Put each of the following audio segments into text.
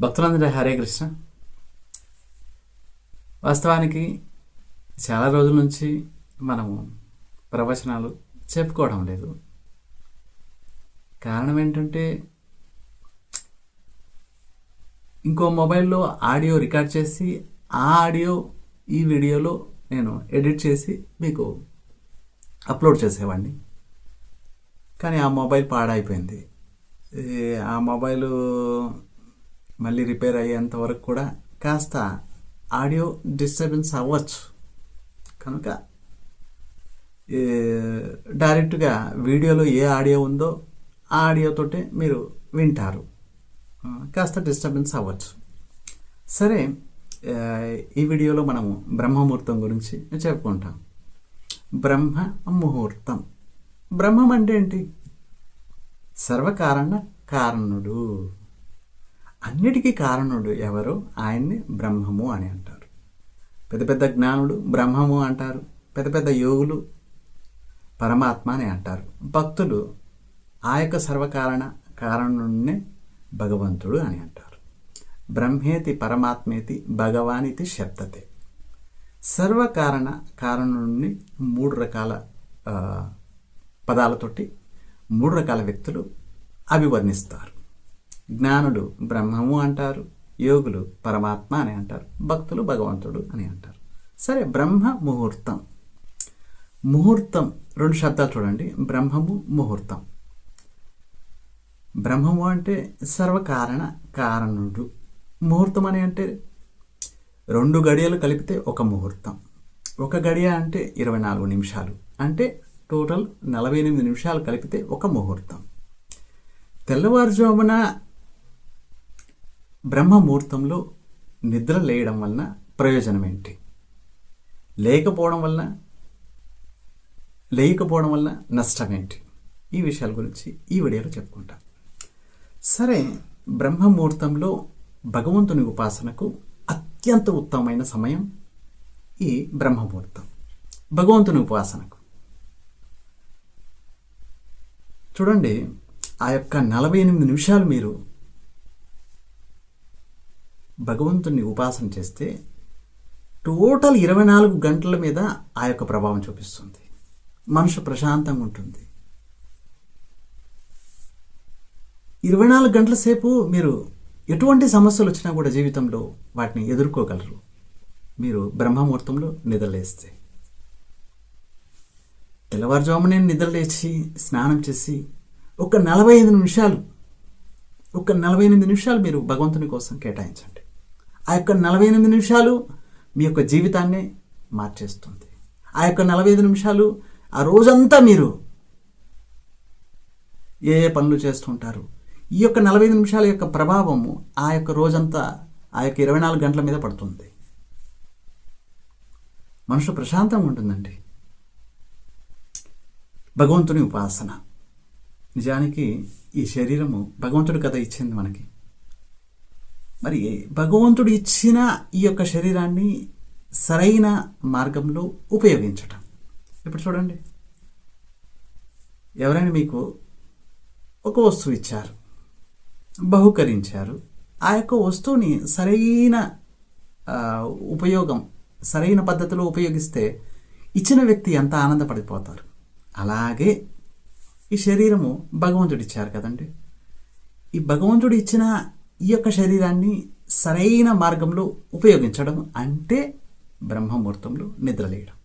భక్తులందరి హరే కృష్ణ. వాస్తవానికి చాలా రోజుల నుంచి మనము ప్రవచనాలు చెప్పుకోవడం లేదు. కారణం ఏంటంటే ఇంకో మొబైల్లో ఆడియో రికార్డ్ చేసి ఆ ఆడియో ఈ వీడియోలో నేను ఎడిట్ చేసి మీకు అప్లోడ్ చేసేవాడిని. కానీ ఆ మొబైల్ పాడైపోయింది. ఆ మొబైల్ మళ్ళీ రిపేర్ అయ్యేంత వరకు కూడా కాస్త ఆడియో డిస్టర్బెన్స్ అవ్వచ్చు. కనుక డైరెక్ట్గా వీడియోలో ఏ ఆడియో ఉందో ఆ ఆడియోతోటే మీరు వింటారు. కాస్త డిస్టర్బెన్స్ అవ్వచ్చు. సరే ఈ వీడియోలో మనము బ్రహ్మముహూర్తం గురించి చెప్పుకుంటాం. బ్రహ్మ ముహూర్తం బ్రహ్మం అంటే ఏంటి? సర్వకారణ కారణుడు. అన్నిటికీ కారణుడు ఎవరు? ఆయన్ని బ్రహ్మము అని అంటారు. పెద్ద పెద్ద జ్ఞానుడు బ్రహ్మము అంటారు. పెద్ద పెద్ద యోగులు పరమాత్మ అని అంటారు. భక్తులు ఆ యొక్క సర్వకారణ కారణుడినే భగవంతుడు అని అంటారు. బ్రహ్మేతి పరమాత్మేతి భగవానితి శబ్దతే. సర్వకారణ కారణుడిని మూడు రకాల పదాలతోటి మూడు రకాల వ్యక్తులు అభివర్ణిస్తారు. జ్ఞానులు బ్రహ్మము అంటారు యోగులు పరమాత్మ అని అంటారు భక్తులు భగవంతుడు అని అంటారు. సరే బ్రహ్మ ముహూర్తం. ముహూర్తం రెండు శబ్దాలు చూడండి. బ్రహ్మము ముహూర్తం. బ్రహ్మము అంటే సర్వకారణ కారణుడు. ముహూర్తం అని అంటే రెండు గడియలు కలిపితే ఒక ముహూర్తం. ఒక గడియ అంటే ఇరవై నాలుగు నిమిషాలు. అంటే టోటల్ నలభై ఎనిమిది నిమిషాలు కలిపితే ఒక ముహూర్తం. తెల్లవారుజామున బ్రహ్మముహూర్తంలో నిద్ర లేయడం వలన ప్రయోజనం ఏంటి లేకపోవడం వలన లేయకపోవడం వల్ల నష్టం ఏంటి ఈ విషయాల గురించి ఈ వీడియోలో చెప్పుకుంటా. సరే బ్రహ్మముహూర్తంలో భగవంతుని ఉపాసనకు అత్యంత ఉత్తమమైన సమయం ఈ బ్రహ్మముహూర్తం. భగవంతుని ఉపాసనకు. చూడండి ఆ యొక్క నలభై ఎనిమిది నిమిషాలు మీరు భగవంతుని ఉపాసన చేస్తే టోటల్ ఇరవై నాలుగు గంటల మీద ఆ యొక్క ప్రభావం చూపిస్తుంది. మనసు ప్రశాంతంగా ఉంటుంది. ఇరవై నాలుగు గంటల సేపు మీరు ఎటువంటి సమస్యలు వచ్చినా కూడా జీవితంలో వాటిని ఎదుర్కోగలరు. మీరు బ్రహ్మముహూర్తంలో నిద్రలేస్తే. తెల్లవారుజామునే నిద్రలేచి స్నానం చేసి ఒక నలభై ఐదు నిమిషాలు ఒక నలభై ఎనిమిది నిమిషాలు మీరు భగవంతుని కోసం కేటాయించండి. ఆ యొక్క నలభై ఎనిమిది నిమిషాలు మీ యొక్క జీవితాన్ని మార్చేస్తుంది. ఆ యొక్క నలభై ఐదు నిమిషాలు ఆ రోజంతా మీరు ఏ ఏ పనులు చేస్తుంటారు ఈ యొక్క నలభై ఐదు నిమిషాల యొక్క ప్రభావము ఆ యొక్క రోజంతా ఆ యొక్క ఇరవై నాలుగు గంటల మీద పడుతుంది. మనసు ప్రశాంతంగా ఉంటుందండి. భగవంతుని ఉపాసన. నిజానికి ఈ శరీరము భగవంతుడు కథ ఇచ్చింది మనకి. మరి భగవంతుడు ఇచ్చిన ఈ యొక్క శరీరాన్ని సరైన మార్గంలో ఉపయోగించటం. ఇప్పుడు చూడండి. ఎవరైనా మీకు ఒక వస్తువు ఇచ్చారు బహుకరించారు ఆ యొక్క వస్తువుని సరైన ఉపయోగం సరైన పద్ధతిలో ఉపయోగిస్తే ఇచ్చిన వ్యక్తి ఎంత ఆనందపడిపోతారు. అలాగే ఈ శరీరము భగవంతుడు ఇచ్చారు కదండి. ఈ భగవంతుడు ఇచ్చిన ఈ యొక్క శరీరాన్ని సరైన మార్గంలో ఉపయోగించడం అంటే బ్రహ్మముహూర్తంలో నిద్రలేయడం.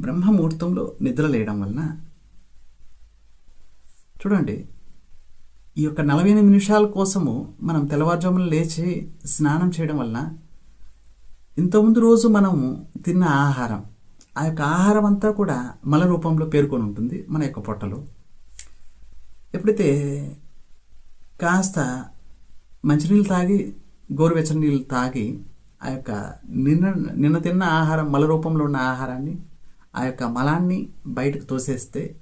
బ్రహ్మముహూర్తంలో నిద్రలేయడం వలన చూడండి ఈ యొక్క నలభై ఎనిమిది నిమిషాల కోసము మనం తెల్లవారుజామున లేచి స్నానం చేయడం వలన ఇంతకుముందు రోజు మనము తిన్న ఆహారం ఆ యొక్క ఆహారం అంతా కూడా మల రూపంలో పేర్కొని ఉంటుంది మన యొక్క పొట్టలో. ఎప్పుడైతే కాస్త మంచినీళ్ళు తాగి గోరువెచ్చని నీళ్ళు తాగి ఆ యొక్క నిన్న నిన్న తిన్న ఆహారం మల రూపంలో ఉన్న ఆహారాన్ని ఆ యొక్క మలాన్ని బయటకు తోసేస్తే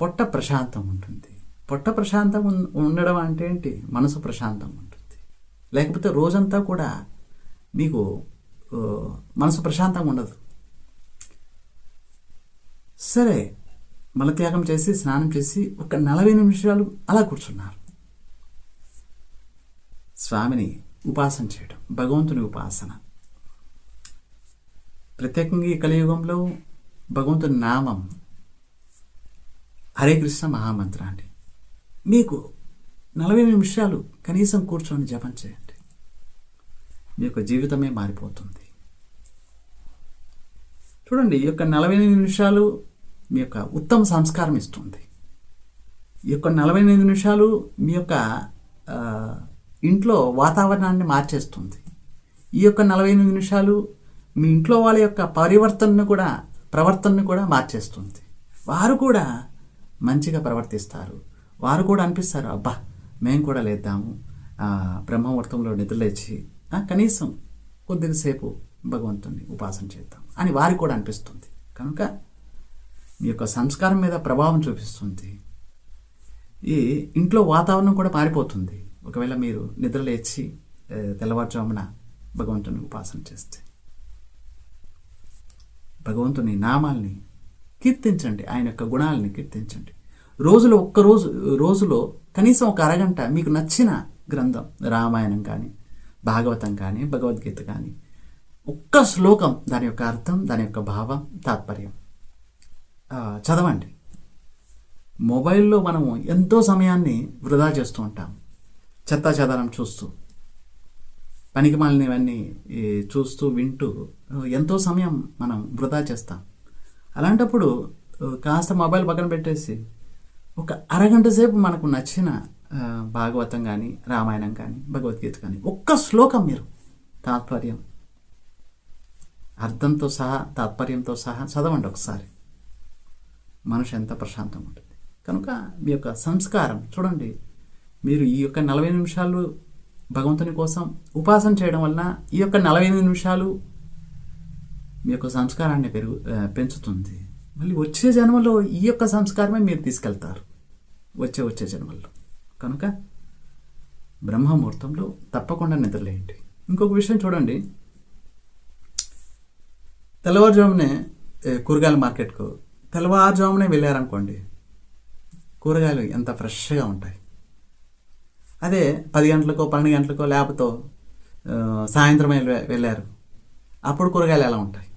పొట్ట ప్రశాంతం ఉంటుంది. పొట్ట ప్రశాంతం ఉండడం అంటే ఏంటి? మనసు ప్రశాంతం ఉంటుంది. లేకపోతే రోజంతా కూడా మీకు మనసు ప్రశాంతంగా ఉండదు. సరే మలత్యాగం చేసి స్నానం చేసి ఒక నలభై నిమిషాలు అలా కూర్చున్నారు. స్వామిని ఉపాసన చేయడం భగవంతుని ఉపాసన. ప్రత్యేకంగా ఈ కలియుగంలో భగవంతుని నామం హరే కృష్ణ మహామంత్రాన్ని మీకు నలభై నిమిషాలు కనీసం కూర్చొని జపం చేయండి. మీ యొక్క జీవితమే మారిపోతుంది. చూడండి ఈ యొక్క నలభై నిమిషాలు మీ యొక్క ఉత్తమ సంస్కారం ఇస్తుంది. ఈ యొక్క నలభై నిమిషాలు మీ యొక్క ఇంట్లో వాతావరణాన్ని మార్చేస్తుంది. ఈ యొక్క నలభై ఎనిమిది నిమిషాలు మీ ఇంట్లో వాళ్ళ యొక్క పరివర్తనను కూడా ప్రవర్తనను కూడా మార్చేస్తుంది. వారు కూడా మంచిగా ప్రవర్తిస్తారు. వారు కూడా అనిపిస్తారు అబ్బా మేము కూడా లేద్దాము. ఆ, బ్రహ్మముహూర్తంలో నిద్రలేచి కనీసం కొద్దిసేపు భగవంతుని ఉపాసన చేద్దాం అని వారికి కూడా అనిపిస్తుంది. కనుక మీ యొక్క సంస్కారం మీద ప్రభావం చూపిస్తుంది. ఈ ఇంట్లో వాతావరణం కూడా మారిపోతుంది. ఒకవేళ మీరు నిద్ర లేచి తెల్లవారుజామున భగవంతుని ఉపాసన చేస్తే. భగవంతుని నామాల్ని కీర్తించండి. ఆయన యొక్క గుణాలని కీర్తించండి. రోజులో ఒక్క రోజు రోజులో కనీసం ఒక అరగంట మీకు నచ్చిన గ్రంథం రామాయణం కానీ భాగవతం కానీ భగవద్గీత కానీ ఒక్క శ్లోకం దాని యొక్క అర్థం దాని యొక్క భావం తాత్పర్యం. చదవండి. మొబైల్లో మనము ఎంతో సమయాన్ని వృధా చేస్తూ ఉంటాం చెత్తా చెదారం చూస్తూ పనికి మాలినవన్నీ ఈ, చూస్తూ వింటూ ఎంతో సమయం మనం వృధా చేస్తాం. అలాంటప్పుడు కాస్త మొబైల్ పక్కన పెట్టేసి ఒక అరగంట సేపు మనకు నచ్చిన భాగవతం కానీ రామాయణం కానీ భగవద్గీత కానీ ఒక్క శ్లోకం మీరు తాత్పర్యం. అర్థంతో సహా తాత్పర్యంతో సహా చదవండి ఒకసారి. మనసు ఎంత ప్రశాంతంగా ఉంటుంది. కనుక మీ యొక్క సంస్కారం చూడండి మీరు ఈ యొక్క నలభై నిమిషాలు భగవంతుని కోసం ఉపాసన చేయడం వలన ఈ యొక్క నలభై ఎనిమిది నిమిషాలు మీ యొక్క సంస్కారాన్ని పెరుగు పెంచుతుంది. మళ్ళీ వచ్చే జన్మలో ఈ యొక్క సంస్కారమే మీరు తీసుకెళ్తారు. వచ్చే వచ్చే జన్మల్లో. కనుక బ్రహ్మముహూర్తంలో తప్పకుండా నిద్రలేయండి. ఇంకొక విషయం చూడండి. తెల్లవారుజామునే కూరగాయల మార్కెట్కు తెల్లవారుజామునే వెళ్ళారనుకోండి కూరగాయలు ఎంత ఫ్రెష్గా ఉంటాయి. అదే పది గంటలకో పన్నెండు గంటలకో లేకపోతే సాయంత్రం వెళ్ళారు. అప్పుడు కూరగాయలు ఎలా ఉంటాయి?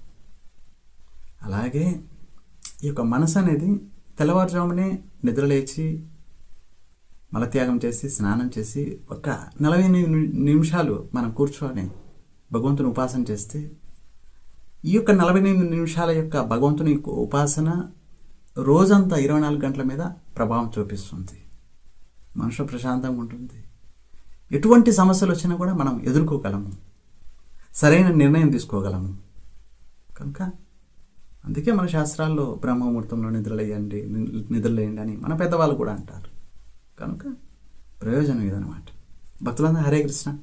అలాగే ఈ యొక్క మనసు అనేది తెల్లవారుజామునే నిద్రలేచి మలత్యాగం చేసి స్నానం చేసి ఒక నలభై నిమిషాలు మనం కూర్చొని భగవంతుని ఉపాసన చేస్తే ఈ యొక్క నలభై ఎనిమిది నిమిషాల యొక్క భగవంతుని ఉపాసన రోజంతా ఇరవై నాలుగు గంటల మీద ప్రభావం చూపిస్తుంది. మనసు ప్రశాంతంగా ఉంటుంది. ఎటువంటి సమస్యలు వచ్చినా కూడా మనం ఎదుర్కోగలము. సరైన నిర్ణయం తీసుకోగలము. కనుక అందుకే మన శాస్త్రాల్లో బ్రహ్మముహూర్తంలో నిద్రలేయండి నిద్రలేయండి అని మన పెద్దవాళ్ళు కూడా అంటారు. కనుక ప్రయోజనం ఇదనమాట భక్తులందరూ హరే కృష్ణ.